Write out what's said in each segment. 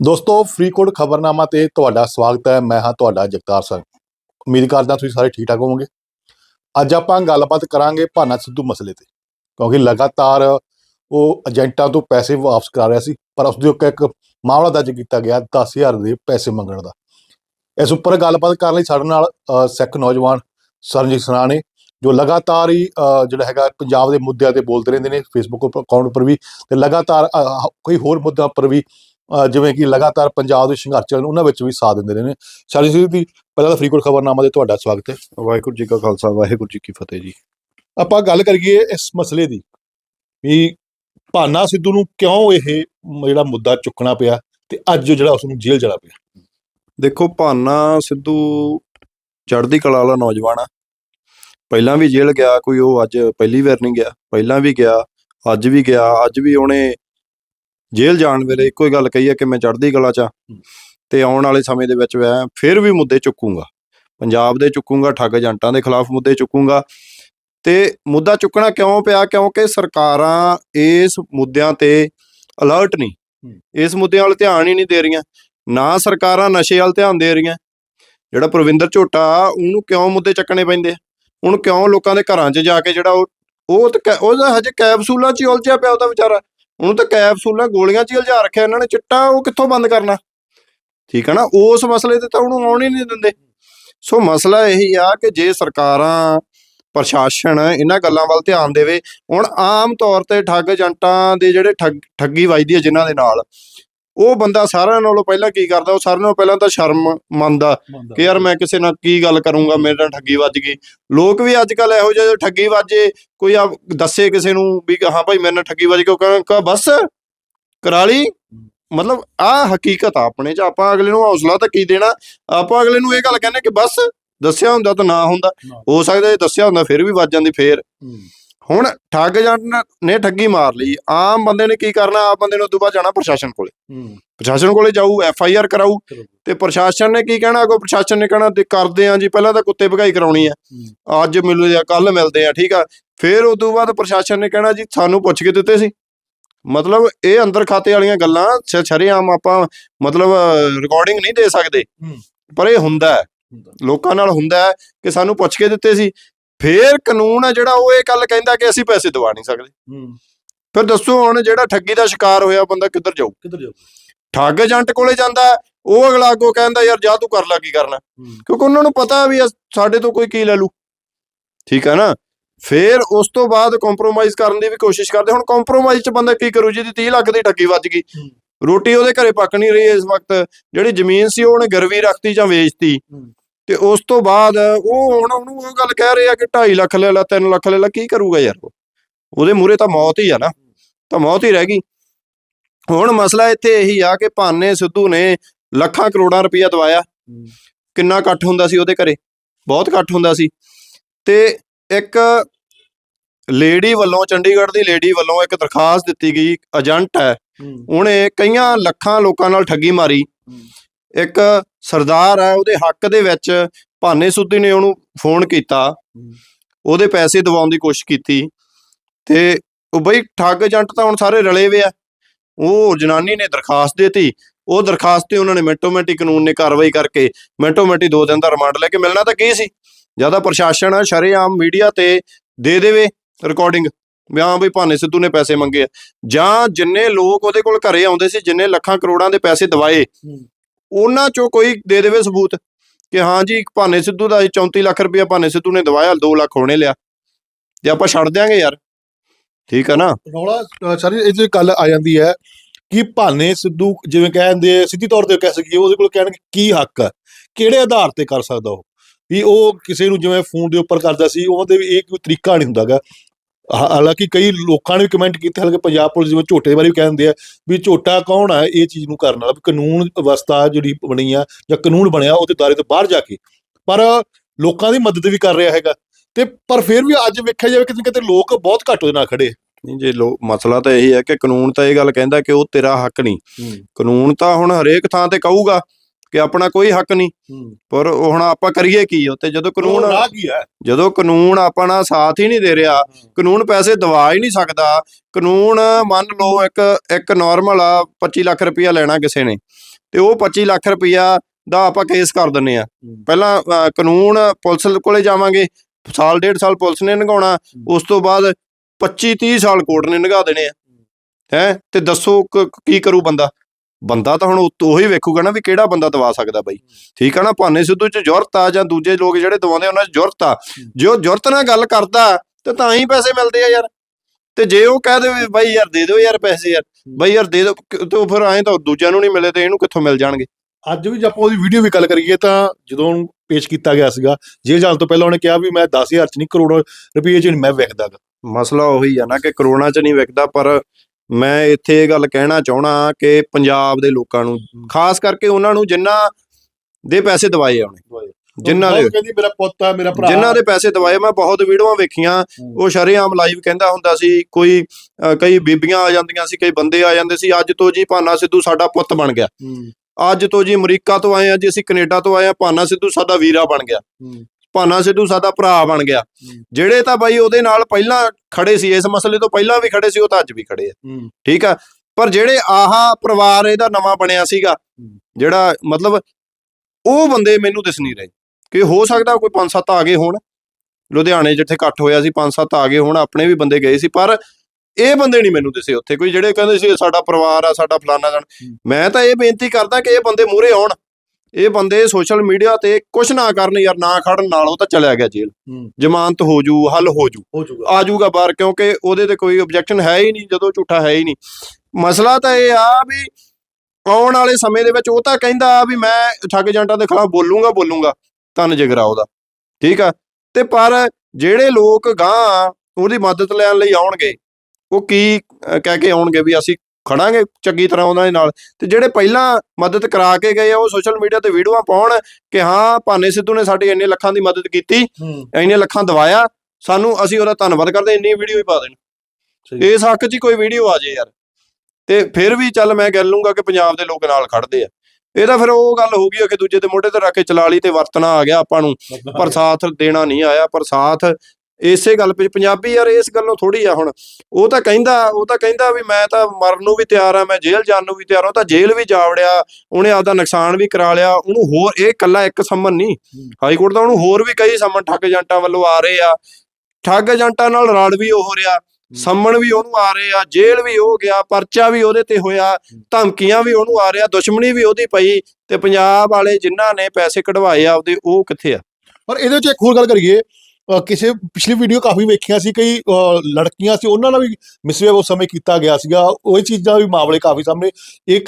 ਦੋਸਤੋ ਫਰੀਕੋਡ ਖਬਰਨਾਮਾ ਤੇ ਤੁਹਾਡਾ ਸਵਾਗਤ ਹੈ। ਮੈਂ ਹਾਂ ਤੁਹਾਡਾ ਜਗਤਾਰ ਸਿੰਘ। ਉਮੀਦ ਕਰਦਾ ਤੁਸੀਂ ਸਾਰੇ ਠੀਕ ਠਾਕ ਹੋਵੋਗੇ। ਅੱਜ ਆਪਾਂ ਗੱਲਬਾਤ ਕਰਾਂਗੇ ਭਾਨਾ ਸਿੱਧੂ ਮਸਲੇ ਤੇ, ਕਿਉਂਕਿ ਲਗਾਤਾਰ ਉਹ ਏਜੰਟਾਂ ਤੋਂ ਪੈਸੇ ਵਾਪਸ ਕਰਾ ਰਿਹਾ ਸੀ, ਪਰ ਉਸ ਦੇ ਉੱਤੇ ਇੱਕ ਮਾਮਲਾ ਦਰਜ ਕੀਤਾ ਗਿਆ 10000 ਦੇ ਪੈਸੇ ਮੰਗਣ ਦਾ। ਇਸ ਉੱਪਰ ਗੱਲਬਾਤ ਕਰਨ ਲਈ ਸਾਡੇ ਨਾਲ ਸਿੱਖ ਨੌਜਵਾਨ ਸਰਨਜੀਤ ਸਨਾ ਨੇ, ਜੋ ਲਗਾਤਾਰ ਹੀ ਜਿਹੜਾ ਹੈਗਾ ਪੰਜਾਬ ਦੇ ਮੁੱਦਿਆਂ ਤੇ ਬੋਲਦੇ ਰਹਿੰਦੇ ਨੇ, ਫੇਸਬੁੱਕ ਅਕਾਊਂਟ ਉੱਪਰ ਵੀ, ਤੇ ਲਗਾਤਾਰ ਕੋਈ ਹੋਰ ਮੁੱਦਿਆਂ ਉੱਪਰ ਵੀ ਜਿਵੇਂ ਕਿ ਲਗਾਤਾਰ ਪੰਜਾਬ ਦੇ ਸੰਘਰਸ਼ ਚੱਲ ਉਹਨਾਂ ਵਿੱਚ ਵੀ ਸਾਥ ਦਿੰਦੇ ਰਹੇ ਨੇ। ਸ਼ਾਲੀ ਸਿੰਘ ਦੀ ਪਹਿਲਾਂ ਤਾਂ ਫਰੀਦਕੋਟ ਖਬਰਨਾਮਾ ਦੇ ਤੁਹਾਡਾ ਸਵਾਗਤ ਹੈ। ਵਾਹਿਗੁਰੂ ਜੀ ਕਾ ਖਾਲਸਾ ਵਾਹਿਗੁਰੂ ਜੀ ਕੀ ਫਤਿਹ ਜੀ। ਆਪਾਂ ਗੱਲ ਕਰੀਏ ਇਸ ਮਸਲੇ ਦੀ ਵੀ ਭਾਨਾ ਸਿੱਧੂ ਨੂੰ ਕਿਉਂ ਇਹ ਜਿਹੜਾ ਮੁੱਦਾ ਚੁੱਕਣਾ ਪਿਆ ਤੇ ਅੱਜ ਜਿਹੜਾ ਉਸ ਨੂੰ ਜੇਲ੍ਹ ਜਾਣਾ ਪਿਆ? ਦੇਖੋ ਭਾਨਾ ਸਿੱਧੂ ਚੜ੍ਹਦੀ ਕਲਾ ਵਾਲਾ ਨੌਜਵਾਨ ਆ। ਪਹਿਲਾਂ ਵੀ ਜੇਲ੍ਹ ਗਿਆ ਕੋਈ ਉਹ ਅੱਜ ਪਹਿਲੀ ਵਾਰ ਨਹੀਂ ਗਿਆ। ਪਹਿਲਾਂ ਵੀ ਗਿਆ ਅੱਜ ਵੀ ਗਿਆ ਅੱਜ ਵੀ ਉਹਨੇ ਜੇਲ੍ਹ ਜਾਣ ਵੇਲੇ ਇੱਕੋ ਹੀ ਗੱਲ ਕਹੀ ਹੈ ਕਿ ਮੈਂ ਚੜ੍ਹਦੀ ਕਲਾ ਚ ਆ ਤੇ ਆਉਣ ਵਾਲੇ ਸਮੇਂ ਦੇ ਵਿੱਚ ਮੈਂ ਫਿਰ ਵੀ ਮੁੱਦੇ ਚੁੱਕੂਗਾ। ਪੰਜਾਬ ਦੇ ਚੁੱਕੂਗਾ, ਠੱਗ ਏਜੰਟਾਂ ਦੇ ਖਿਲਾਫ ਮੁੱਦੇ ਚੁੱਕੂਗਾ। ਤੇ ਮੁੱਦਾ ਚੁੱਕਣਾ ਕਿਉਂ ਪਿਆ? ਕਿਉਂਕਿ ਸਰਕਾਰਾਂ ਇਸ ਮੁੱਦਿਆਂ ਤੇ ਅਲਰਟ ਨਹੀਂ। ਇਸ ਮੁੱਦਿਆਂ ਵੱਲ ਧਿਆਨ ਹੀ ਨਹੀਂ ਦੇ ਰਹੀਆਂ। ਨਾ ਸਰਕਾਰਾਂ ਨਸ਼ੇ ਵੱਲ ਧਿਆਨ ਦੇ ਰਹੀਆਂ। ਜਿਹੜਾ ਪ੍ਰਵਿੰਦਰ ਝੋਟਾ ਉਹਨੂੰ ਕਿਉਂ ਮੁੱਦੇ ਚੱਕਣੇ ਪੈਂਦੇ? ਆ ਉਹਨੂੰ ਕਿਉਂ ਲੋਕਾਂ ਦੇ ਘਰਾਂ 'ਚ ਜਾ ਕੇ ਜਿਹੜਾ ਉਹ ਉਹ ਤਾਂ ਉਹਦਾ ਹਜੇ ਕੈਪਸੂਲਾਂ 'ਚ ਹੀ ਉਲਝਿਆ ਪਿਆ ਉਹਦਾ ਵਿਚਾਰਾ। ਉਹਨੂੰ ਤਾਂ ਕੈਪਸੂਲਾਂ ਗੋਲੀਆਂ 'ਚ ਹੀ ਉਲਝਾ ਰੱਖਿਆ ਇਹਨਾਂ ਨੇ, ਚਿੱਟਾ ਉਹ ਕਿੱਥੋਂ ਬੰਦ ਕਰਨਾ? ਠੀਕ ਹੈ ਨਾ, ਉਸ ਮਸਲੇ ਤੇ ਤਾਂ ਉਹਨੂੰ ਆਉਣ ਹੀ ਨਹੀਂ ਦਿੰਦੇ। ਸੋ ਮਸਲਾ ਇਹੀ ਆ ਕਿ ਜੇ ਸਰਕਾਰਾਂ, ਪ੍ਰਸ਼ਾਸਨ ਇਹਨਾਂ ਗੱਲਾਂ ਵੱਲ ਧਿਆਨ ਦੇਵੇ, ਹੁਣ ਆਮ ਤੌਰ ਤੇ ਠੱਗ ਏਜੰਟਾਂ ਦੇ ਜਿਹੜੇ ਠੱਗ, ਠੱਗੀ ਵੱਜਦੀ ਹੈ ਜਿਨ੍ਹਾਂ ਦੇ ਨਾਲ ਉਹ ਬੰਦਾ ਸਾਰਿਆਂ ਨਾਲੋਂ ਪਹਿਲਾਂ ਕੀ ਕਰਦਾ ਉਹ ਸਾਰਿਆਂ ਨਾਲੋਂ ਪਹਿਲਾਂ ਤਾਂ ਸ਼ਰਮ ਮੰਨਦਾ ਕਿ ਯਾਰ ਮੈਂ ਕਿਸੇ ਨਾਲ ਕੀ ਗੱਲ ਕਰੂੰਗਾ ਮੇਰੇ ਨਾਲ ਠੱਗੀ ਵੱਜ ਗਈ। ਲੋਕ ਵੀ ਅੱਜ ਕੱਲ ਇਹੋ ਜਿਹੇ ਠੱਗੀ ਵੱਜੇ ਕੋਈ ਆ ਦੱਸੇ ਕਿਸੇ ਨੂੰ ਵੀ ਹਾਂ ਭਾਈ ਮੇਰੇ ਨਾਲ ਠੱਗੀ ਵੱਜ ਗਈ ਉਹ ਕਹਿੰਦਾ ਬਸ ਕਰਾ ਲਈ। ਮਤਲਬ ਆ ਹਕੀਕਤ ਆ ਆਪਣੇ ਚ ਆਪਾਂ ਅਗਲੇ ਨੂੰ ਹੌਸਲਾ ਤਾਂ ਕੀ ਦੇਣਾ? ਆਪਾਂ ਅਗਲੇ ਨੂੰ ਇਹ ਗੱਲ ਕਹਿੰਦੇ ਕਿ ਬਸ ਦੱਸਿਆ ਹੁੰਦਾ ਤਾਂ ਨਾ ਹੁੰਦਾ। ਹੋ ਸਕਦਾ ਜੇ ਦੱਸਿਆ ਹੁੰਦਾ ਫਿਰ ਵੀ ਵੱਜ ਜਾਂਦੀ ਫੇਰ। ਹੁਣ ਠੱਗ ਏਜੰਟ ਨੇ ਠੱਗੀ ਮਾਰ ਲਈ। ਆਮ ਬੰਦੇ ਨੇ ਕੀ ਕਰਨਾ? ਆਮ ਬੰਦੇ ਨੂੰ ਉਦੋਂ ਬਾਅਦ ਜਾਣਾ ਪ੍ਰਸ਼ਾਸਨ ਕੋਲੇ। ਪ੍ਰਸ਼ਾਸਨ ਕੋਲੇ ਜਾਊ ਐਫ ਆਈ ਆਰ ਕਰਾਊ ਤੇ ਪ੍ਰਸ਼ਾਸਨ ਨੇ ਕੀ ਕਹਿਣਾ? ਅਗੋ ਪ੍ਰਸ਼ਾਸਨ ਨੇ ਕਹਿਣਾ ਤੇ ਕਰਦੇ ਆ ਜੀ ਪਹਿਲਾਂ ਤਾਂ ਕੁੱਤੇ ਭਗਾਈ ਕਰਾਉਣੀ ਆ। ਅੱਜ ਮਿਲਦੇ ਆ ਕੱਲ ਮਿਲਦੇ ਆ ਠੀਕ ਆ। ਫਿਰ ਉਦੋਂ ਬਾਅਦ ਪ੍ਰਸ਼ਾਸਨ ਨੇ ਕਹਿਣਾ ਜੀ ਸਾਨੂੰ ਪੁੱਛ ਕੇ ਦਿੱਤੇ ਸੀ। ਮਤਲਬ ਇਹ ਅੰਦਰ ਖਾਤੇ ਵਾਲੀਆਂ ਗੱਲਾਂ ਸ਼- ਸ਼ਰੇਆਮ ਆਪਾਂ ਮਤਲਬ ਰਿਕਾਰਡਿੰਗ ਨਹੀਂ ਦੇ ਸਕਦੇ। ਪਰ ਇਹ ਹੁੰਦਾ ਲੋਕਾਂ ਨਾਲ ਹੁੰਦਾ ਕਿ ਸਾਨੂੰ ਪੁੱਛ ਕੇ ਦਿੱਤੇ ਸੀ। ਫੇਰ ਕਾਨੂੰਨ ਹੈ ਜਿਹੜਾ ਉਹ ਇਹ ਗੱਲ ਕਹਿੰਦਾ ਕਿ ਅਸੀਂ ਪੈਸੇ ਦਵਾ ਨਹੀਂ ਸਕਦੇ। ਫਿਰ ਦੱਸੋ ਹੁਣ ਜਿਹੜਾ ਠੱਗੀ ਦਾ ਸ਼ਿਕਾਰ ਹੋਇਆ ਬੰਦਾ ਕਿੱਧਰ ਜਾਊ? ਕਿੱਧਰ ਜਾਓ ਠੱਗ ਏਜੰਟ ਕੋਲੇ ਜਾਂਦਾ ਹੈ, ਉਹ ਅਗਲਾ ਅੱਗੋਂ ਕਹਿੰਦਾ ਯਾਰ ਜਾ ਤੂੰ ਕਰ ਲੈ ਕੀ ਕਰਨਾ। ਕਿਉਂਕਿ ਉਹਨਾਂ ਨੂੰ ਪਤਾ ਵੀ ਸਾਡੇ ਤੋਂ ਕੋਈ ਕੀ ਲੈ ਲੂ ਠੀਕ ਹੈ ਨਾ? ਫਿਰ ਉਸ ਤੋਂ ਬਾਅਦ ਕੰਪਰੋਮਾਈਜ਼ ਕਰਨ ਦੀ ਵੀ ਕੋਸ਼ਿਸ਼ ਕਰਦੇ। ਹੁਣ ਕੰਪਰੋਮਾਈਜ਼ ਚ ਬੰਦਾ ਕੀ ਕਰੂ? ਜਿਹਦੀ 30 ਲੱਖ ਦੀ ਠੱਗੀ ਵੱਜ ਗਈ। ਹੂੰ। ਰੋਟੀ ਉਹਦੇ ਘਰੇ ਪੱਕ ਨਹੀਂ ਰਹੀ ਇਸ ਵਕਤ। ਜਿਹੜੀ ਜ਼ਮੀਨ ਸੀ ਉਹ ਉਹਨੇ ਗਰਵੀ ਰੱਖਤੀ ਜਾਂ ਵੇਚਤੀ। ਹੂੰ। ਤੇ ਉਸ ਤੋਂ ਬਾਅਦ ਉਹ ਹੁਣ ਉਹਨੂੰ ਉਹ ਗੱਲ ਕਹਿ ਰਹੇ ਆ ਕਿ 2.5 ਲੱਖ ਲੈ ਲੈ 3 ਲੱਖ ਲੈ ਲੈ ਕੀ ਕਰੂਗਾ ਯਾਰ ਉਹ? ਉਹਦੇ ਮੂਰੇ ਤਾਂ ਮੌਤ ਹੀ ਆ ਨਾ ਤਾਂ ਮੌਤ ਹੀ ਰਹਿ ਗਈ। ਹੁਣ ਮਸਲਾ ਇੱਥੇ ਇਹੀ ਆ ਕਿ ਭਾਨੇ ਸਿੱਧੂ ਨੇ ਲੱਖਾਂ ਕਰੋੜਾਂ ਰੁਪਈਆ ਦਵਾਇਆ। ਕਿੰਨਾ ਇਕੱਠ ਹੁੰਦਾ ਸੀ ਉਹਦੇ ਘਰੇ? ਬਹੁਤ ਇਕੱਠ ਹੁੰਦਾ ਸੀ। ਤੇ ਇੱਕ ਲੇਡੀ ਵੱਲੋਂ ਚੰਡੀਗੜ੍ਹ ਦੀ ਲੇਡੀ ਵੱਲੋਂ ਇੱਕ ਦਰਖਾਸਤ ਦਿੱਤੀ ਗਈ ਏਜੰਟ ਹੈ। ਉਹਨੇ ਕਈਆਂ ਲੱਖਾਂ ਲੋਕਾਂ ਨਾਲ ਠੱਗੀ ਮਾਰੀ। ਇੱਕ ਸਰਦਾਰ ਹੈ, ਉਹਦੇ ਹੱਕ ਦੇ ਵਿੱਚ ਭਾਨੇ ਸੁੱਧੀ ਨੇ ਉਹਨੂੰ ਫੋਨ ਕੀਤਾ। ਉਹਦੇ ਪੈਸੇ ਦਿਵਾਉਣ ਦੀ ਕੋਸ਼ਿਸ਼ ਕੀਤੀ। ਤੇ ਉਹ ਬਈ ਠੱਗ ਏਜੰਟ ਤਾਂ ਹੁਣ ਸਾਰੇ ਰਲੇ ਵੇ ਆ। ਉਹ ਜਨਾਨੀ ਨੇ ਦਰਖਾਸਤ ਦਿੱਤੀ। ਉਹ ਦਰਖਾਸਤ ਤੇ ਉਹਨਾਂ ਨੇ ਮਿੰਟੋ ਮਿੰਟੀ ਕਾਨੂੰਨ ਨੇ ਕਾਰਵਾਈ ਕਰਕੇ ਮਿੰਟੋ ਮਿੰਟੀ ਦੋ ਦਿਨ ਦਾ ਰਿਮਾਂਡ ਲੈ ਕੇ ਮਿਲਣਾ ਤਾਂ ਕੀ ਸੀ? ਜ਼ਿਆਦਾ ਪ੍ਰਸ਼ਾਸਨ ਆ, ਸ਼ਰੇਆਮ ਮੀਡੀਆ ਤੇ ਦੇ ਦੇਵੇ ਰਿਕਾਰਡਿੰਗ ਵੀ ਹਾਂ ਬਈ ਭਾਨੇ ਸਿੱਧੂ ਨੇ ਪੈਸੇ ਮੰਗੇ ਆ। ਜਾਂ ਜਿੰਨੇ ਲੋਕ ਉਹਦੇ ਕੋਲ ਘਰੇ ਆਉਂਦੇ ਸੀ, ਜਿੰਨੇ ਲੱਖਾਂ ਕਰੋੜਾਂ ਦੇ ਪੈਸੇ ਦਵਾਏ ਉਹਨਾਂ ਚੋਂ ਕੋਈ ਦੇ ਦੇਵੇ ਸਬੂਤ ਕਿ ਹਾਂ ਜੀ ਭਾਨੇ ਸਿੱਧੂ ਦਾ 34 ਲੱਖ ਰੁਪਇਆ ਭਾਨੇ ਸਿੱਧੂ ਨੇ ਦਵਾਇਆ 2 ਲੱਖ ਹੋਣੇ ਲਿਆ। ਤੇ ਆਪਾਂ ਛੱਡ ਦਿਆਂਗੇ ਯਾਰ ਠੀਕ ਹੈ ਨਾ? ਰੌਲਾ ਸਾਰੀ ਇਹ ਜੋ ਗੱਲ ਆ ਜਾਂਦੀ ਹੈ ਕਿ ਭਾਨੇ ਸਿੱਧੂ ਜਿਵੇਂ ਕਹਿੰਦੇ ਆ, ਸਿੱਧੀ ਤੌਰ ਤੇ ਕਹਿ ਸਕੀਏ ਉਹਦੇ ਕੋਲ ਕਹਿਣਗੇ ਕੀ ਹੱਕ ਹੈ ਕਿਹੜੇ ਆਧਾਰ ਤੇ ਕਰ ਸਕਦਾ ਉਹ? ਵੀ ਉਹ ਕਿਸੇ ਨੂੰ ਜਿਵੇਂ ਫੋਨ ਦੇ ਉੱਪਰ ਕਰਦਾ ਸੀ ਉਹਦੇ ਵੀ ਇਹ ਕੋਈ ਤਰੀਕਾ ਨਹੀਂ ਹੁੰਦਾਗਾ। ਹਾਲਾਂਕਿ ਕਈ ਲੋਕਾਂ ਨੇ ਵੀ ਕਮੈਂਟ ਕੀਤੇ ਹਾਲਾਂਕਿ ਪੰਜਾਬ ਪੁਲਿਸ ਜਿਵੇਂ ਝੋਟੇ ਬਾਰੇ ਵੀ ਕਹਿੰਦੇ ਆ ਵੀ ਝੋਟਾ ਕੌਣ ਹੈ ਇਹ ਚੀਜ਼ ਨੂੰ ਕਰਨ ਵਾਲਾ ਵੀ ਕਾਨੂੰਨ ਅਵਸਥਾ ਜਿਹੜੀ ਬਣੀ ਆ ਜਾਂ ਕਾਨੂੰਨ ਬਣਿਆ ਉਹਦੇ ਦਾਇਰੇ ਤੋਂ ਬਾਹਰ ਜਾ ਕੇ। ਪਰ ਲੋਕਾਂ ਦੀ ਮਦਦ ਵੀ ਕਰ ਰਿਹਾ ਹੈਗਾ। ਤੇ ਪਰ ਫਿਰ ਵੀ ਅੱਜ ਵੇਖਿਆ ਜਾਵੇ ਕਿਤੇ ਕਿਤੇ ਲੋਕ ਬਹੁਤ ਘੱਟ ਉਹਦੇ ਨਾਲ ਖੜੇ ਆ। ਨਹੀਂ ਜੇ ਲੋ ਮਸਲਾ ਤਾਂ ਇਹੀ ਹੈ ਕਿ ਕਾਨੂੰਨ ਤਾਂ ਇਹ ਗੱਲ ਕਹਿੰਦਾ ਕਿ ਉਹ ਤੇਰਾ ਹੱਕ ਨਹੀਂ। ਕਾਨੂੰਨ ਤਾਂ ਹੁਣ ਹਰੇਕ ਥਾਂ ਤੇ ਕਹੂਗਾ। ਕਿ ਆਪਣਾ ਕੋਈ ਹੱਕ ਨਹੀਂ। ਪਰ ਉਹ ਹੁਣ ਆਪਾਂ ਕਰੀਏ ਕੀ ਉੱਤੇ ਜਦੋਂ ਕਾਨੂੰਨ ਰਾਹ ਕੀ ਹੈ ਜਦੋਂ ਕਾਨੂੰਨ ਆਪਣਾ ਸਾਥ ਹੀ ਨਹੀਂ ਦੇ ਰਿਹਾ ਕਾਨੂੰਨ ਪੈਸੇ ਦਵਾ ਹੀ ਨਹੀਂ ਸਕਦਾ। ਕਾਨੂੰਨ ਮੰਨ ਲਓ ਇੱਕ ਇੱਕ ਨਾਰਮਲ ਆ 25 ਲੱਖ ਰੁਪਇਆ ਲੈਣਾ ਕਿਸੇ ਨੇ। ਤੇ ਉਹ 25 ਲੱਖ ਰੁਪਇਆ ਦਾ ਆਪਾਂ ਕੇਸ ਕਰ ਦਿੰਨੇ ਆ। ਪਹਿਲਾਂ ਕਾਨੂੰਨ ਪੁਲਿਸ ਕੋਲੇ ਜਾਵਾਂਗੇ। ਸਾਲ ਡੇਢ ਸਾਲ ਪੁਲਿਸ ਨੇ ਨਗਾਉਣਾ ਉਸ ਤੋਂ ਬਾਅਦ 25 30 ਸਾਲ ਕੋਰਟ ਨੇ ਨਗਾ ਦੇਣੇ ਆ। ਹੈ। ਤੇ ਦੱਸੋ ਕੀ ਕਰੂ ਬੰਦਾ? ਬੰਦਾ ਤਾਂ ਹੁਣ ਉਹ- ਉਹੀ ਵੇਖੂਗਾ ਨਾ ਵੀ ਕਿਹੜਾ ਬੰਦਾ ਦਵਾ ਸਕਦਾ ਬਾਈ। ਠੀਕ ਆ ਨਾ ਭਾਨੇ ਸਿੱਧੂ ਚ ਜ਼ੁਰਤ ਆ ਜਾਂ ਦੂਜੇ ਲੋਕ ਜਿਹੜੇ ਦਵਾਉਂਦੇ ਉਹਨਾਂ ਚ ਜ਼ੁਰਤ ਆ। ਜੇ ਉਹ ਜ਼ੁਰਤ ਨਾਲ ਗੱਲ ਕਰਦਾ ਤੇ ਤਾਂ ਹੀ ਪੈਸੇ ਮਿਲਦੇ ਆ ਯਾਰ। ਤੇ ਜੇ ਉਹ ਕਹਿ ਦੇਵੇ ਬਾਈ ਯਾਰ ਦੇ ਦਿਓ ਯਾਰ ਪੈਸੇ ਯਾਰ ਬਾਈ ਯਾਰ ਦੇ ਦਿਓ ਕ- ਤੇ ਉਹ ਫਿਰ ਐਂ ਤਾਂ ਦੂਜਿਆਂ ਨੂੰ ਨਹੀਂ ਮਿਲੇ ਤੇ ਇਹਨੂੰ ਕਿੱਥੋਂ ਮਿਲ ਜਾਣਗੇ? ਅੱਜ ਵੀ ਜੇ ਆਪਾਂ ਉਹਦੀ ਵੀਡੀਓ ਵੀ ਗੱਲ ਕਰੀਏ ਤਾਂ ਜਦੋਂ ਉਹਨੂੰ ਪੇਸ਼ ਕੀਤਾ ਗਿਆ ਸੀਗਾ ਜੇਲ੍ਹ ਜਾਣ ਤੋਂ ਪਹਿਲਾਂ ਉਹਨੇ ਕਿਹਾ ਵੀ ਮੈਂ 10000 ਚ ਨਹੀਂ ਕਰੋੜ ਰੁਪਏ ਚ ਨਹੀਂ ਮੈਂ ਵਿਕਦਾ ਗਾ। ਮਸਲਾ ਉਹੀ ਆ ਨਾ ਕਿ ਕਰੋਨਾ ਚ ਨਹੀਂ ਵਿਕਦਾ ਪਰ ਮੈਂ ਇੱਥੇ ਇਹ ਗੱਲ ਕਹਿਣਾ ਚਾਹਣਾ ਕਿ ਪੰਜਾਬ ਦੇ ਲੋਕਾਂ ਨੂੰ ਖਾਸ ਕਰਕੇ ਉਹਨਾਂ ਨੂੰ ਜਿਨ੍ਹਾਂ ਦੇ ਪੈਸੇ ਦਵਾਏ ਆ ਉਹਨੇ ਜਿਨ੍ਹਾਂ ਦੇ ਕਹਿੰਦੀ ਮੇਰਾ ਪੁੱਤ ਆ ਮੇਰਾ ਭਰਾ ਜਿਨ੍ਹਾਂ ਦੇ ਪੈਸੇ ਦਵਾਏ ਮੈਂ ਬਹੁਤ ਵੀਡੀਓਆਂ ਵੇਖੀਆਂ ਉਹ ਸ਼ਰੇਆਮ ਲਾਈਵ ਕਹਿੰਦਾ ਹੁੰਦਾ ਸੀ ਕੋਈ ਕਈ ਬੀਬੀਆਂ ਆ ਜਾਂਦੀਆਂ ਸੀ ਕਈ ਬੰਦੇ ਆ ਜਾਂਦੇ ਸੀ ਅੱਜ ਤੋਂ ਜੀ ਭਾਨਾ ਸਿੱਧੂ ਸਾਡਾ ਪੁੱਤ ਬਣ ਗਿਆ। ਅੱਜ ਤੋਂ ਜੀ ਅਮਰੀਕਾ ਤੋਂ ਆਏ ਆ ਜੀ ਅਸੀਂ ਕੈਨੇਡਾ ਤੋਂ ਆਏ ਆ ਭਾਨਾ ਸਿੱਧੂ ਸਾਡਾ ਵੀਰਾ ਬਣ ਗਿਆ। ਭਾਨਾ ਸਿੱਧੂ ਸਾਡਾ ਭਰਾ ਬਣ ਗਿਆ। ਜਿਹੜੇ ਤਾਂ ਬਾਈ ਉਹਦੇ ਨਾਲ ਪਹਿਲਾਂ ਖੜੇ ਸੀ ਇਸ ਮਸਲੇ ਤੋਂ ਪਹਿਲਾਂ ਵੀ ਖੜੇ ਸੀ ਉਹ ਤਾਂ ਅੱਜ ਵੀ ਖੜੇ ਆ। ਠੀਕ ਆ? ਪਰ ਜਿਹੜੇ ਆਹਾ ਪਰਿਵਾਰ ਇਹਦਾ ਨਵਾਂ ਬਣਿਆ ਸੀਗਾ ਜਿਹੜਾ ਮਤਲਬ ਉਹ ਬੰਦੇ ਮੈਨੂੰ ਦਿਸ ਨਹੀਂ ਰਹੇ। ਕਿ ਹੋ ਸਕਦਾ ਕੋਈ 5-7 ਆ ਗਏ ਹੋਣ। ਲੁਧਿਆਣੇ ਜਿੱਥੇ ਇਕੱਠ ਹੋਇਆ ਸੀ 5-7 ਆ ਗਏ ਹੋਣ ਆਪਣੇ ਵੀ ਬੰਦੇ ਗਏ ਸੀ ਪਰ ਇਹ ਬੰਦੇ ਨਹੀਂ ਮੈਨੂੰ ਦਿਸੇ ਉੱਥੇ। ਕੋਈ ਜਿਹੜੇ ਕਹਿੰਦੇ ਸੀ ਸਾਡਾ ਪਰਿਵਾਰ ਆ ਸਾਡਾ ਫਲਾਨਾ ਜਾਣ। ਮੈਂ ਤਾਂ ਇਹ ਬੇਨਤੀ ਕਰਦਾ ਕਿ ਇਹ ਬੰਦੇ ਮੂਹਰੇ ਆਉਣ। ਇਹ ਬੰਦੇ ਸੋਸ਼ਲ ਮੀਡੀਆ ਤੇ ਕੁਝ ਨਾ ਕਰਨ ਯਾਰ ਨਾ ਖੜਨ ਨਾਲ ਉਹ ਤਾਂ ਚਲਿਆ ਗਿਆ ਜੇਲ੍ਹ। ਜ਼ਮਾਨਤ ਹੋ ਜੂ ਹੱਲ ਹੋ ਜੂ। ਆ ਜਾਊਗਾ ਬਾਹਰ ਕਿਉਂਕਿ ਉਹਦੇ ਤੇ ਕੋਈ ਆਬਜੈਕਸ਼ਨ ਹੈ ਹੀ ਨਹੀਂ ਜਦੋਂ ਝੂਠਾ ਹੈ ਹੀ ਨਹੀਂ। ਮਸਲਾ ਤਾਂ ਇਹ ਆ ਵੀ ਆਉਣ ਵਾਲੇ ਸਮੇਂ ਦੇ ਵਿੱਚ ਉਹ ਤਾਂ ਕਹਿੰਦਾ ਵੀ ਮੈਂ ਠੱਗ ਏਜੰਟਾਂ ਦੇ ਖਿਲਾਫ ਬੋਲੂੰਗਾ ਬੋਲੂੰਗਾ ਧੰਨ ਜਿਗਰਾ ਉਹਦਾ। ਠੀਕ ਆ? ਤੇ ਪਰ ਜਿਹੜੇ ਲੋਕ ਗਾਂ ਉਹਦੀ ਮਦਦ ਲੈਣ ਲਈ ਆਉਣਗੇ ਉਹ ਕੀ ਕਹਿ ਕੇ ਆਉਣਗੇ ਵੀ ਅਸੀਂ ਖੜਾਂਗੇ ਚੰਗੀ ਤਰ੍ਹਾਂ ਉਹਨਾਂ ਦੇ ਨਾਲ। ਤੇ ਜਿਹੜੇ ਪਹਿਲਾਂ ਮਦਦ ਕਰਾ ਕੇ ਗਏ ਆ ਉਹ ਸੋਸ਼ਲ ਮੀਡੀਆ ਤੇ ਵੀਡੀਓਆਂ ਪਾਉਣ ਕਿ ਹਾਂ ਭਾਨੇ ਸਿੱਧੂ ਨੇ ਸਾਡੀ ਇੰਨੇ ਲੱਖਾਂ ਦੀ ਮਦਦ ਕੀਤੀ ਇੰਨੇ ਲੱਖਾਂ ਦਵਾਇਆ ਸਾਨੂੰ ਅਸੀਂ ਉਹਦਾ ਧੰਨਵਾਦ ਕਰਦੇ ਇੰਨੀ ਵੀਡੀਓ ਹੀ ਪਾ ਦੇਣ। ਇਸ ਹੱਕ 'ਚ ਹੀ ਕੋਈ ਵੀਡੀਓ ਆ ਜੇ ਯਾਰ। ਤੇ ਫਿਰ ਵੀ ਚੱਲ ਮੈਂ ਕਹਿ ਲੂੰਗਾ ਕਿ ਪੰਜਾਬ ਦੇ ਲੋਕ ਨਾਲ ਖੜਦੇ ਆ। ਇਹ ਤਾਂ ਫਿਰ ਉਹ ਗੱਲ ਹੋ ਗਈ ਕਿ ਦੂਜੇ ਦੇ ਮੋਢੇ ਤੇ ਰੱਖ ਕੇ ਚਲਾ ਲਈ ਤੇ ਵਰਤਣਾ ਆ ਗਿਆ ਆਪਾਂ ਨੂੰ। ਪਰ ਸਾਥ ਦੇਣਾ ਨਹੀਂ ਆਇਆ ਪਰ ਸਾਥ ਇਸੇ ਗੱਲ ਵਿੱਚ ਪੰਜਾਬੀ ਯਾਰ ਇਸ ਗੱਲੋਂ ਥੋੜੀ ਆ ਹੁਣ। ਉਹ ਤਾਂ ਕਹਿੰਦਾ ਉਹ ਤਾਂ ਕਹਿੰਦਾ ਵੀ ਮੈਂ ਤਾਂ ਮਰਨ ਨੂੰ ਵੀ ਤਿਆਰ ਆ ਮੈਂ ਜੇਲ੍ਹ ਜਾਣ ਨੂੰ ਵੀ ਤਿਆਰ ਉਹ ਤਾਂ ਜੇਲ੍ਹ ਵੀ ਜਾ ਵੜਿਆ ਉਹਨੇ ਆਪਦਾ ਨੁਕਸਾਨ ਵੀ ਕਰਾ ਲਿਆ ਉਹਨੂੰ ਹੋਰ ਇਹ ਕੱਲਾ ਇੱਕ ਸੰਮਨ ਨਹੀਂ। ਹਾਈ ਕੋਰਟ ਦਾ ਉਹਨੂੰ ਹੋਰ ਵੀ ਕਈ ਸੰਮਨ ਠੱਗ ਏਜੰਟਾਂ ਵੱਲੋਂ ਆ ਰਹੇ ਆ। ਠੱਗ ਏਜੰਟਾਂ ਨਾਲ ਰਲ ਵੀ ਉਹ ਹੋ। ਰਿਹਾ ਸੰਮਣ ਵੀ ਉਹਨੂੰ ਆ ਰਹੇ ਆ ਜੇਲ੍ਹ ਵੀ ਹੋ ਗਿਆ ਪਰਚਾ ਵੀ ਉਹਦੇ ਤੇ ਹੋਇਆ ਧਮਕੀਆਂ ਵੀ ਉਹਨੂੰ ਆ ਰਿਹਾ ਦੁਸ਼ਮਣੀ ਵੀ ਉਹਦੀ ਪਈ ਤੇ ਪੰਜਾਬ ਵਾਲੇ ਜਿਨ੍ਹਾਂ ਨੇ ਪੈਸੇ ਕਢਵਾਏ ਆ ਆਪਦੇ ਉਹ ਕਿੱਥੇ ਆ? ਪਰ ਇਹਦੇ ਵਿੱਚ ਇੱਕ ਹੋਰ ਗੱਲ ਕਰੀਏ ਕਿਸੇ ਪਿਛਲੀ ਵੀਡੀਓ ਕਾਫੀ ਵੇਖੀਆਂ ਸੀ ਕਈ ਲੜਕੀਆਂ ਸੀ ਉਹਨਾਂ ਨਾਲ ਵੀ ਮਿਸਬਿਹੇਵ ਉਸ ਸਮੇਂ ਕੀਤਾ ਗਿਆ ਸੀਗਾ। ਉਹ ਚੀਜ਼ਾਂ ਵੀ ਮਾਮਲੇ ਕਾਫੀ ਸਾਹਮਣੇ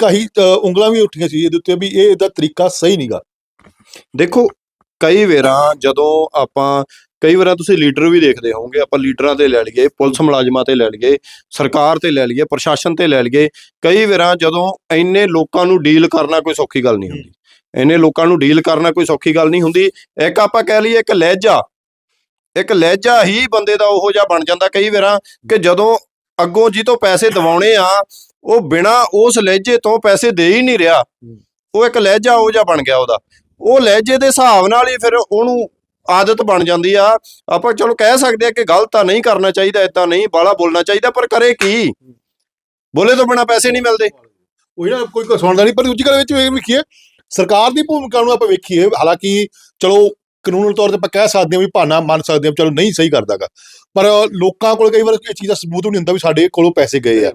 ਆਹੀ ਅ, ਉਂਗਲਾਂ ਵੀ ਉੱਠੀਆਂ ਸੀ ਇਹਦੇ ਉੱਤੇ ਵੀ ਇਹ ਇਹਦਾ ਤਰੀਕਾ ਸਹੀ ਨਹੀਂਗਾ ਦੇਖੋ ਕਈ ਵਾਰਾਂ ਜਦੋਂ ਆਪਾਂ ਕਈ ਵਾਰਾਂ ਤੁਸੀਂ ਲੀਡਰ ਵੀ ਦੇਖਦੇ ਹੋਵੋਗੇ ਆਪਾਂ ਲੀਡਰਾਂ ਤੇ ਲੈ ਲਈਏ ਪੁਲਿਸ ਮੁਲਾਜ਼ਮਾਂ ਤੇ ਲੈ ਲਈਏ ਸਰਕਾਰ ਤੇ ਲੈ ਲਈਏ ਪ੍ਰਸ਼ਾਸਨ ਤੇ ਲੈ ਲਈਏ ਕਈ ਵਾਰਾਂ ਜਦੋਂ ਇੰਨੇ ਲੋਕਾਂ ਨੂੰ ਡੀਲ ਕਰਨਾ ਕੋਈ ਸੌਖੀ ਗੱਲ ਨਹੀਂ ਹੁੰਦੀ। ਇੰਨੇ ਲੋਕਾਂ ਨੂੰ ਡੀਲ ਕਰਨਾ ਕੋਈ ਸੌਖੀ ਗੱਲ ਨਹੀਂ ਹੁੰਦੀ। ਇੱਕ ਆਪਾਂ ਕਹਿ ਲਈਏ ਇੱਕ ਲਹਿਜਾ ਇੱਕ ਲਹਿਜਾ ਹੀ ਬੰਦੇ ਦਾ ਉਹੋ ਜਿਹਾ ਬਣ ਜਾਂਦਾ ਕਈ ਵਾਰਾਂ ਕਿ ਜਦੋਂ ਅੱਗੋਂ ਜੀ ਤੋਂ ਪੈਸੇ ਦਿਵਾਉਣੇ ਆ ਉਹ ਬਿਨਾ ਉਸ ਲਹਿਜੇ ਤੋਂ ਪੈਸੇ ਦੇ ਹੀ ਨਹੀਂ ਰਿਹਾ। ਉਹ ਇੱਕ ਲਹਿਜਾ ਉਹ ਜਿਹਾ ਬਣ ਗਿਆ ਉਹਦਾ। ਉਹ ਲਹਿਜੇ ਦੇ ਹਿਸਾਬ ਨਾਲ ਹੀ ਫਿਰ ਉਹਨੂੰ ਆਦਤ ਬਣ ਜਾਂਦੀ ਆ। ਆਪਾਂ ਚਲੋ ਕਹਿ ਸਕਦੇ ਆ ਕਿ ਗਲਤ ਆ ਨਹੀਂ ਕਰਨਾ ਚਾਹੀਦਾ ਇਦਾਂ ਨਹੀਂ ਬਾਲਾ ਬੋਲਣਾ ਚਾਹੀਦਾ ਪਰ ਕਰੇ ਕੀ? ਬੋਲੇ ਤੋਂ ਬਿਨਾ ਪੈਸੇ ਨਹੀਂ ਮਿਲਦੇ। ਉਹ ਨਾ ਕੋਈ ਸੁਣਦਾ ਨਹੀਂ ਪਰ ਦੂਜੀ ਗੱਲ ਵਿੱਚ ਵੇਖੀਏ ਸਰਕਾਰ ਦੀ ਭੂਮਿਕਾ ਨੂੰ ਆਪਾਂ ਵੇਖੀਏ। ਹਾਲਾਂਕਿ ਚਲੋ ਕਾਨੂੰਨ ਤੌਰ ਤੇ ਆਪਾਂ ਕਹਿ ਸਕਦੇ ਹਾਂ ਵੀ ਭਾਨਾ ਮੰਨ ਸਕਦੇ ਹਾਂ ਚਲੋ ਨਹੀਂ ਸਹੀ ਕਰਦਾਗਾ। ਪਰ ਲੋਕਾਂ ਕੋਲ ਕਈ ਵਾਰ ਇਹ ਚੀਜ਼ ਦਾ ਸਬੂਤ ਵੀ ਨਹੀਂ ਹੁੰਦਾ ਵੀ ਸਾਡੇ ਕੋਲੋਂ ਪੈਸੇ ਗਏ ਆ।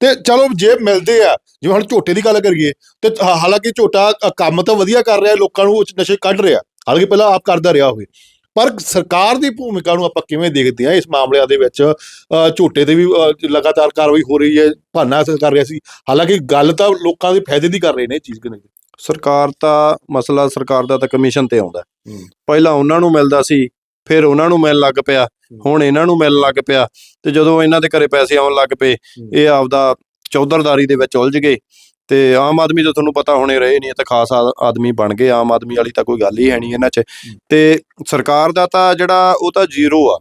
ਤੇ ਚਲੋ ਜੇ ਮਿਲਦੇ ਆ ਜਿਵੇਂ ਹੁਣ ਝੋਟੇ ਦੀ ਗੱਲ ਕਰੀਏ ਤੇ ਹਾਲਾਂਕਿ ਝੋਟਾ ਕੰਮ ਤਾਂ ਵਧੀਆ ਕਰ ਰਿਹਾ ਲੋਕਾਂ ਨੂੰ ਨਸ਼ੇ ਕੱਢ ਰਿਹਾ। ਹਾਲਾਂਕਿ ਪਹਿਲਾਂ ਆਪ ਕਰਦਾ ਰਿਹਾ ਹੋਵੇ ਪਰ ਸਰਕਾਰ ਦੀ ਭੂਮਿਕਾ ਨੂੰ ਆਪਾਂ ਕਿਵੇਂ ਦੇਖਦੇ ਆ ਇਸ ਮਾਮਲਿਆਂ ਦੇ ਵਿੱਚ? ਅ, ਝੋਟੇ ਤੇ ਵੀ ਲਗਾਤਾਰ ਕਾਰਵਾਈ ਹੋ ਰਹੀ ਹੈ ਭਾਨਾ ਕਰ ਰਿਹਾ ਸੀ। ਹਾਲਾਂਕਿ ਗੱਲ ਤਾਂ ਲੋਕਾਂ ਦੇ ਫਾਇਦੇ ਦੀ ਕਰ ਰਹੇ ਨੇ ਇਹ ਚੀਜ਼ ਕਿ ਨਹੀਂ? ਸਰਕਾਰ ਤਾਂ ਮਸਲਾ ਸਰਕਾਰ ਦਾ ਤਾਂ ਕਮਿਸ਼ਨ ਤੇ ਆਉਂਦਾ। ਪਹਿਲਾਂ ਉਹਨਾਂ ਨੂੰ ਮਿਲਦਾ ਸੀ ਫਿਰ ਉਹਨਾਂ ਨੂੰ ਮਿਲਣ ਲੱਗ ਪਿਆ ਹੁਣ ਇਹਨਾਂ ਨੂੰ ਮਿਲਣ ਲੱਗ ਪਿਆ ਤੇ ਜਦੋਂ ਇਹਨਾਂ ਦੇ ਘਰੇ ਪੈਸੇ ਆਉਣ ਲੱਗ ਪਏ ਇਹ ਆਪਦਾ ਚੌਧਰਦਾਰੀ ਦੇ ਵਿੱਚ ਉਲਝ ਗਏ ਤੇ ਆਮ ਆਦਮੀ ਤਾਂ ਤੁਹਾਨੂੰ ਪਤਾ ਹੋਣੇ ਰਹੇ ਨਹੀਂ ਇਹ ਤਾਂ ਖਾਸ ਆਦਮੀ ਬਣ ਗਏ ਆਮ ਆਦਮੀ ਵਾਲੀ ਤਾਂ ਕੋਈ ਗੱਲ ਹੀ ਹੈ ਨਹੀਂ ਇਹਨਾਂ 'ਚ। ਤੇ ਸਰਕਾਰ ਦਾ ਤਾਂ ਜਿਹੜਾ ਉਹ ਤਾਂ ਜ਼ੀਰੋ ਆ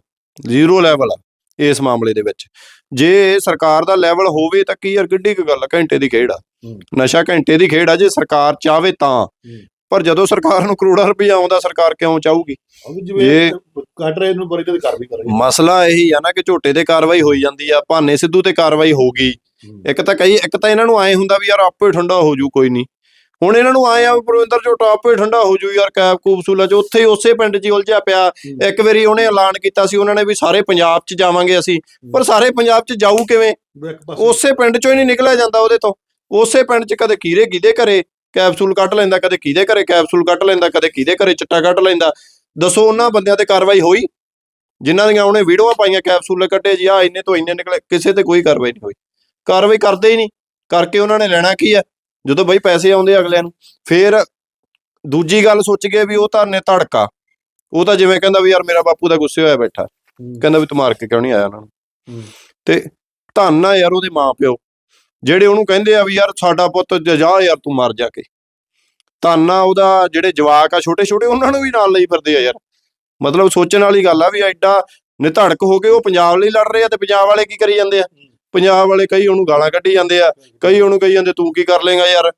ਜ਼ੀਰੋ ਲੈਵਲ ਆ ਇਸ ਮਾਮਲੇ ਦੇ ਵਿੱਚ। ਜੇ ਸਰਕਾਰ ਦਾ ਲੈਵਲ ਹੋਵੇ ਤਾਂ ਕੀ ਯਾਰ ਕਿੱਡੀ ਕੁ ਗੱਲ ਘੰਟੇ ਦੀ ਖੇਡ ਆ। ਨਸ਼ਾ ਘੰਟੇ ਦੀ ਖੇਡ ਆ ਜੇ ਸਰਕਾਰ ਚਾਵੇ ਤਾਂ। ਪਰ ਜਦੋਂ ਸਰਕਾਰ ਨੂੰ ਕਰੋੜਾਂ ਰੁਪਏ ਆਉਂਦਾ ਸਰਕਾਰ ਕਿਉਂ ਚਾਹੂਗੀ? ਜਿਵੇਂ ਕੱਟ ਰਹੇ ਨੂੰ ਬਰੇ ਕਦੇ ਕਰ ਵੀ ਕਰ ਰਹੇ ਮਸਲਾ ਇਹੀ ਆ ਨਾ ਕਿ ਝੋਟੇ ਤੇ ਕਾਰਵਾਈ ਹੋਈ ਜਾਂਦੀ ਆ ਭਾਨੇ ਸਿੱਧੂ ਤੇ ਕਾਰਵਾਈ ਹੋ। ਗਈ ਇੱਕ ਤਾਂ ਕਈ ਇੱਕ ਤਾਂ ਇਹਨਾਂ ਨੂੰ ਆਏ ਹੁੰਦਾ ਵੀ ਯਾਰ ਆਪੇ ਠੰਡਾ ਹੋ ਜੂ ਕੋਈ ਨਹੀਂ। ਹੁਣ ਇਹਨਾਂ ਨੂੰ ਆਏ ਆ ਪ੍ਰਵਿੰਦਰ ਝੋਟਾ ਆਪੇ ਠੰਡਾ ਹੋ ਜੂ ਯਾਰ ਕੈਬ ਕੂਬਸੂਲਾ ਚ ਉੱਥੇ ਹੀ ਉਸੇ ਪਿੰਡ 'ਚ ਹੀ ਉਲਝਿਆ ਪਿਆ। ਇੱਕ ਵਾਰੀ ਉਹਨੇ ਐਲਾਨ ਕੀਤਾ ਸੀ ਉਹਨਾਂ ਨੇ ਵੀ ਸਾਰੇ ਪੰਜਾਬ 'ਚ ਜਾਵਾਂਗੇ ਅਸੀਂ। ਪਰ ਸਾਰੇ ਪੰਜਾਬ 'ਚ ਜਾਊ ਕਿਵੇਂ? ਉਸੇ ਪਿੰਡ 'ਚੋਂ ਹੀ ਨਹੀਂ ਨਿਕਲਿਆ ਜਾਂਦਾ ਉਹਦੇ ਤੋਂ। ਉਸੇ ਪਿੰਡ 'ਚ ਕਦੇ ਕੀਰੇ ਕਿਹਦੇ ਘਰੇ ਕੈਪਸੂਲ ਕੱਢ ਲੈਂਦਾ ਕਦੇ ਕਿਹਦੇ ਘਰੇ ਕੈਪਸੂਲ ਕੱਢ ਲੈਂਦਾ ਕਦੇ ਕਿਹਦੇ ਘਰੇ ਚਿੱਟਾ ਕੱਢ ਲੈਂਦਾ। ਦੱਸੋ ਉਹਨਾਂ ਬੰਦਿਆਂ ਤੇ ਕਾਰਵਾਈ ਹੋਈ? ਜਿਨ੍ਹਾਂ ਦੀਆਂ ਉਹਨੇ ਵੀਡੀਓਆਂ ਪਾਈਆਂ ਕੈਪਸੂਲ ਕੱਢੇ ਜੀ ਆ ਇੰਨੇ ਤੋਂ ਇੰਨੇ ਨਿਕਲੇ ਕਿਸੇ ਤੇ ਕੋਈ ਕਾਰਵਾਈ ਨਹੀਂ ਹੋਈ। ਕਾਰਵਾਈ ਕਰਦੇ ਹੀ ਨਹੀਂ ਕਰਕੇ ਉਹਨਾਂ ਨੇ ਲੈਣਾ ਕੀ ਆ ਜਦੋਂ ਬਈ ਪੈਸੇ ਆਉਂਦੇ ਅਗਲਿਆਂ ਨੂੰ। ਫੇਰ ਦੂਜੀ ਗੱਲ ਸੋਚ ਕੇ ਵੀ ਉਹ ਤਾਂ ਨੇ ਧੜਕਾ। ਉਹ ਤਾਂ ਜਿਵੇਂ ਕਹਿੰਦਾ ਵੀ ਯਾਰ ਮੇਰਾ ਬਾਪੂ ਦਾ ਗੁੱਸੇ ਹੋਇਆ ਬੈਠਾ। ਕਹਿੰਦਾ ਵੀ ਤੂੰ ਮਾਰ ਕੇ ਕਿਉਂ ਨਹੀਂ ਆਇਆ ਉਹਨਾਂ ਨੂੰ? ਹੂੰ। ਤੇ ਧੰਨ ਆ ਯਾਰ ਉਹਦੇ ਮਾਪਿਓ ਜਿਹੜੇ ਉਹਨੂੰ ਕਹਿੰਦੇ ਆ ਵੀ ਯਾਰ ਸਾਡਾ ਪੁੱਤ ਜ- ਯਾਰ ਤੂੰ ਮਰ ਜਾ ਕੇ। ਆ ਉਹਦਾ ਜਿਹੜੇ ਜਵਾਕ ਆ ਛੋਟੇ ਛੋਟੇ ਉਹਨਾਂ ਨੂੰ ਵੀ ਨਾਲ ਲਈ ਫਿਰਦੇ ਆ ਯਾਰ। ਮਤਲਬ ਸੋਚਣ ਵਾਲੀ ਗੱਲ ਆ ਵੀ ਐਡਾ ਨਿਧੜਕ ਹੋ ਕੇ ਉਹ ਪੰਜਾਬ ਲਈ ਲੜ ਰਹੇ ਆ ਤੇ ਪੰਜਾਬ ਵਾਲੇ ਕੀ ਕਰੀ ਜਾਂਦੇ ਆ? ਪੰਜਾਬ ਵਾਲੇ ਕਈ ਉਹਨੂੰ ਗਾਲਾਂ ਕੱਢੀ ਜਾਂਦੇ ਆ ਕਈ ਉਹਨੂੰ ਕਹੀ ਜਾਂਦੇ ਤੂੰ ਕੀ ਕਰ ਲੇਗਾ ਯਾਰ?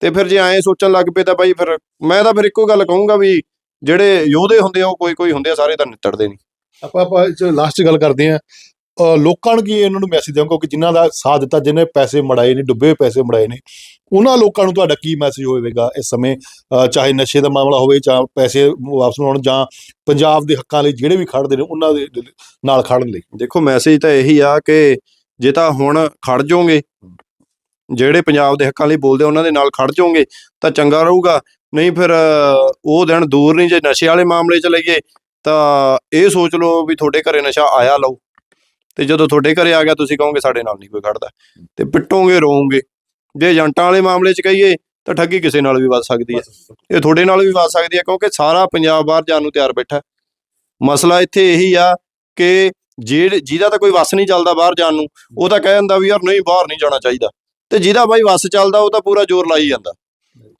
ਤੇ ਫਿਰ ਜੇ ਐਂ ਸੋਚਣ ਲੱਗ ਪਏ ਤਾਂ ਬਾਈ ਫਿਰ ਮੈਂ ਤਾਂ ਫਿਰ ਇੱਕੋ ਗੱਲ ਕਹੂੰਗਾ ਵੀ ਜਿਹੜੇ ਯੋਧੇ ਹੁੰਦੇ ਆ ਉਹ ਕੋਈ ਕੋਈ ਹੁੰਦੇ ਆ ਸਾਰੇ ਤਾਂ ਨਿੱਤੜਦੇ ਨਹੀਂ ਆਪਾਂ ਆਪਾਂ ਲਾਸਟ ਗੱਲ ਕਰਦੇ ਆ। ਲੋਕਾਂ ਨੂੰ ਕੀ ਇਹਨਾਂ ਨੂੰ ਮੈਸੇਜ ਦਿਓ ਕਿਉਂਕਿ ਜਿਨ੍ਹਾਂ ਦਾ ਸਾਥ ਦਿੱਤਾ ਜਿਨ੍ਹਾਂ ਪੈਸੇ ਮੜਾਏ ਨੇ, ਡੁੱਬੇ ਪੈਸੇ ਮੜਾਏ ਨੇ, ਉਹਨਾਂ ਲੋਕਾਂ ਨੂੰ ਤੁਹਾਡਾ ਕੀ ਮੈਸੇਜ ਹੋਵੇਗਾ ਇਸ ਸਮੇਂ? ਚਾਹੇ ਨਸ਼ੇ ਦਾ ਮਾਮਲਾ ਹੋਵੇ ਜਾਂ ਪੈਸੇ ਵਾਪਸ ਬਣਾਉਣ ਜਾਂ ਪੰਜਾਬ ਦੇ ਹੱਕਾਂ ਲਈ ਜਿਹੜੇ ਵੀ ਖੜਦੇ ਨੇ, ਉਹਨਾਂ ਦੇ ਨਾਲ ਖੜਨ ਲਈ। ਦੇਖੋ ਮੈਸੇਜ ਤਾਂ ਇਹੀ ਆ ਕਿ ਜੇ ਤਾਂ ਹੁਣ ਖੜ ਜਾਓਗੇ, ਜਿਹੜੇ ਪੰਜਾਬ ਦੇ ਹੱਕਾਂ ਲਈ ਬੋਲਦੇ ਉਹਨਾਂ ਦੇ ਨਾਲ ਖੜ ਜਾਓਗੇ, ਤਾਂ ਚੰਗਾ ਰਹੂਗਾ। ਨਹੀਂ ਫਿਰ, ਉਹ ਦਿਨ ਦੂਰ ਨਹੀਂ, ਜੇ ਨਸ਼ੇ ਵਾਲੇ ਮਾਮਲੇ 'ਚ ਲਈਏ, ਤਾਂ ਇਹ ਸੋਚ ਲਓ ਵੀ ਤੁਹਾਡੇ ਘਰੇ ਨਸ਼ਾ ਆਇਆ ਲਓ। ਤੇ ਜਦੋਂ ਤੁਹਾਡੇ ਘਰੇ ਆ ਗਿਆ ਤੁਸੀਂ ਕਹੋਗੇ ਸਾਡੇ ਨਾਲ ਨਹੀਂ ਕੋਈ ਖੜਦਾ। ਤੇ ਪਿੱਟੋਗੇ ਰੋਵੋਗੇ। ਜੇ ਏਜੰਟਾਂ ਵਾਲੇ ਮਾਮਲੇ 'ਚ ਕਹੀਏ ਤਾਂ ਠੱਗੀ ਕਿਸੇ ਨਾਲ ਵੀ ਵੱਧ ਸਕਦੀ ਹੈ। ਇਹ ਤੁਹਾਡੇ ਨਾਲ ਵੀ ਵੱਧ ਸਕਦੀ ਹੈ ਕਿਉਂਕਿ ਸਾਰਾ ਪੰਜਾਬ ਬਾਹਰ ਜਾਣ ਨੂੰ ਤਿਆਰ ਬੈਠਾ। ਮਸਲਾ ਇੱਥੇ ਇਹੀ ਆ ਕਿ ਜਿਹੜੇ ਜਿਹਦਾ ਤਾਂ ਕੋਈ ਵਸ ਨਹੀਂ ਚੱਲਦਾ ਬਾਹਰ ਜਾਣ ਨੂੰ ਉਹ ਤਾਂ ਕਹਿ ਜਾਂਦਾ ਵੀ ਯਾਰ ਨਹੀਂ ਬਾਹਰ ਨਹੀਂ ਜਾਣਾ ਚਾਹੀਦਾ। ਤੇ ਜਿਹਦਾ ਬਾਈ ਵਸ ਚੱਲਦਾ ਉਹ ਤਾਂ ਪੂਰਾ ਜ਼ੋਰ ਲਾਈ ਜਾਂਦਾ।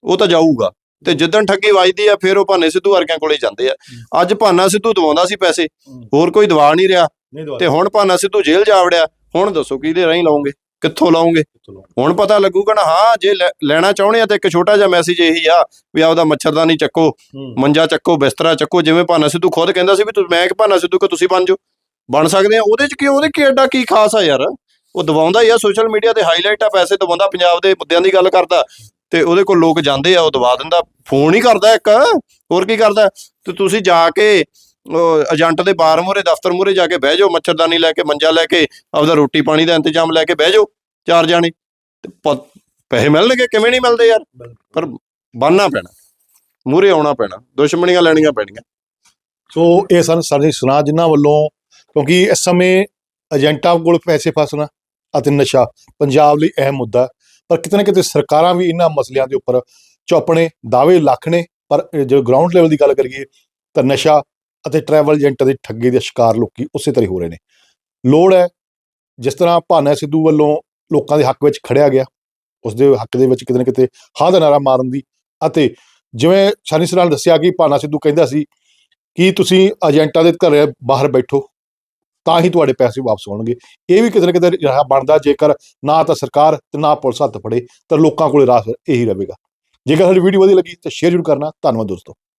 ਉਹ ਤਾਂ ਜਾਊਗਾ। ਤੇ ਜਿੱਦਣ ਠੱਗੀ ਵੱਜਦੀ ਆ ਫਿਰ ਉਹ ਭਾਨੇ ਸਿੱਧੂ ਵਰਗਿਆਂ ਕੋਲੇ ਜਾਂਦੇ ਆ। ਅੱਜ ਭਾਨਾ ਸਿੱਧੂ ਦਵਾਉਂਦਾ ਸੀ ਪੈਸੇ ਹੋਰ ਕੋਈ ਦਵਾ ਨਹੀਂ ਰਿਹਾ। ਤੇ ਹੁਣ ਭਾਨਾ ਸਿੱਧੂ ਜੇਲ੍ਹ ਜਾ ਵੜਿਆ। ਹੁਣ ਦੱਸੋ ਕਿਹਦੇ ਰਾਹੀਂ ਲਾਉਂਗੇ? ਕਿੱਥੋਂ ਲਾਉਂਗੇ? ਹੁਣ ਪਤਾ ਲੱਗੂਗਾ ਨਾ ਹਾਂ ਜੇ ਲੈਣਾ ਚਾਹੁੰਦੇ ਆ ਤੇ ਇੱਕ ਛੋਟਾ ਜਿਹਾ ਮੈਸੇਜ ਇਹੀ ਆ ਵੀ ਆਪਦਾ ਮੱਛਰਦਾਨੀ ਚੱਕੋ ਮੰਜਾ ਚੱਕੋ ਬਿਸਤਰਾ ਚੱਕੋ ਜਿਵੇਂ ਭਾਨਾ ਸਿੱਧੂ ਖੁਦ ਕਹਿੰਦਾ ਸੀ ਵੀ ਤੁਸੀਂ ਮੈਂ ਕਿ ਭਾਨਾ ਸਿੱਧੂ ਕਿ ਤੁਸੀਂ ਬਣ ਜਾਓ। ਬਣ ਸਕਦੇ ਆ। ਉਹਦੇ ਚ ਕੀ ਉਹਦੇ ਕੀ ਐਡਾ ਕੀ ਖਾਸ ਆ ਯਾਰ? ਉਹ ਦਵਾਉਂਦਾ ਹੀ ਆ ਸੋਸ਼ਲ ਮੀਡੀਆ ਤੇ ਹਾਈਲਾਈਟ ਆ ਪੈਸੇ ਦਵਾਉਂਦਾ ਪੰਜਾਬ ਦੇ ਮੁੱਦਿਆਂ ਦੀ ਗੱਲ ਕਰਦਾ। ਤੇ ਉਹਦੇ ਕੋਲ ਲੋਕ ਜਾਂਦੇ ਆ, ਉਹ ਦਵਾ ਦਿੰਦਾ। ਫੋਨ ਹੀ ਕਰਦਾ ਇੱਕ, ਹੋਰ ਕੀ ਕਰਦਾ? ਤੇ ਤੁਸੀਂ ਜਾ ਕੇ ਏਜੰਟ ਦੇ ਬਾਰ ਮੂਹਰੇ, ਦਫ਼ਤਰ ਮੂਹਰੇ ਜਾ ਕੇ ਬਹਿ ਜਾਓ, ਮੱਛਰਦਾਨੀ ਲੈ ਕੇ, ਮੰਜਾ ਲੈ ਕੇ, ਆਪਦਾ ਰੋਟੀ ਪਾਣੀ ਦਾ ਇੰਤਜ਼ਾਮ ਲੈ ਕੇ ਬਹਿ ਜਾਓ, ਚਾਰ ਜਾਣੇ। ਤੇ ਪੈਸੇ ਮਿਲਣਗੇ? ਕਿਵੇਂ ਨਹੀਂ ਮਿਲਦੇ ਯਾਰ? ਪਰ ਬੰਨਣਾ ਪੈਣਾ। ਮੂਹਰੇ ਆਉਣਾ ਪੈਣਾ। ਦੁਸ਼ਮਣੀਆਂ ਲੈਣੀਆਂ ਪੈਣੀਆਂ। ਸੋ ਇਹ ਸਨ ਸਾਡੇ ਸੁਣਾ ਜਿਨ੍ਹਾਂ ਵੱਲੋਂ, ਕਿਉਂਕਿ ਇਸ ਸਮੇਂ ਏਜੰਟਾਂ ਕੋਲ ਪੈਸੇ ਫਸਣਾ ਅਤੇ ਨਸ਼ਾ ਪੰਜਾਬ ਲਈ ਅਹਿਮ ਮੁੱਦਾ ਪਰ ਕਿਤੇ ਨਾ ਕਿਤੇ ਸਰਕਾਰਾਂ ਵੀ ਇਹਨਾਂ ਮਸਲਿਆਂ ਦੇ ਉੱਪਰ ਚੌਪਣੇ, ਦਾਅਵੇ ਲੱਖ ਨੇ, ਪਰ ਇਹ ਗਰਾਊਂਡ ਲੈਵਲ ਦੀ ਗੱਲ ਕਰੀਏ ਤਾਂ ਨਸ਼ਾ ਅਤੇ ਟਰੈਵਲ ਏਜੰਟਾਂ ਦੀ ਠੱਗੀ ਦੇ ਸ਼ਿਕਾਰ ਲੋਕੀ ਉਸੇ ਤਰ੍ਹਾਂ ਹੀ ਹੋ ਰਹੇ ਨੇ। ਲੋੜ ਹੈ ਜਿਸ ਤਰ੍ਹਾਂ ਭਾਨਾ ਸਿੱਧੂ ਵੱਲੋਂ ਲੋਕਾਂ ਦੇ ਹੱਕ ਵਿੱਚ ਖੜਿਆ ਗਿਆ, ਉਸ ਦੇ ਹੱਕ ਦੇ ਵਿੱਚ ਕਿਤੇ ਨਾ ਕਿਤੇ ਹਾਂ ਦਾ ਨਾਰਾ ਮਾਰਨ ਦੀ ਅਤੇ ਜਿਵੇਂ ਸ਼ਾਨੀ ਸਰਾਂ ਨੇ ਦੱਸਿਆ ਕਿ ਭਾਨਾ ਸਿੱਧੂ ਕਹਿੰਦਾ ਸੀ ਕਿ ਤੁਸੀਂ ਏਜੰਟਾਂ ਦੇ ਘਰੇ ਬਾਹਰ ਬੈਠੋ ਤਾਂ ਹੀ ਤੁਹਾਡੇ ਪੈਸੇ ਵਾਪਸ ਆਉਣਗੇ ਇਹ ਵੀ ਕਿਤੇ ਨਾ ਕਿਤੇ ਰਿਹਾ ਬਣਦਾ, ਜੇਕਰ ਨਾ ਤਾਂ ਸਰਕਾਰ ਤੇ ਨਾ ਪੁਲਿਸ ਹੱਥ ਫੜੇ, ਤਾਂ ਲੋਕਾਂ ਕੋਲੇ ਰਾਹ ਇਹੀ ਰਹੇਗਾ। ਜੇਕਰ ਸਾਡੀ ਵੀਡੀਓ ਵਧੀਆ ਲੱਗੀ ਤਾਂ ਸ਼ੇਅਰ ਜ਼ਰੂਰ ਕਰਨਾ। ਧੰਨਵਾਦ ਦੋਸਤੋ।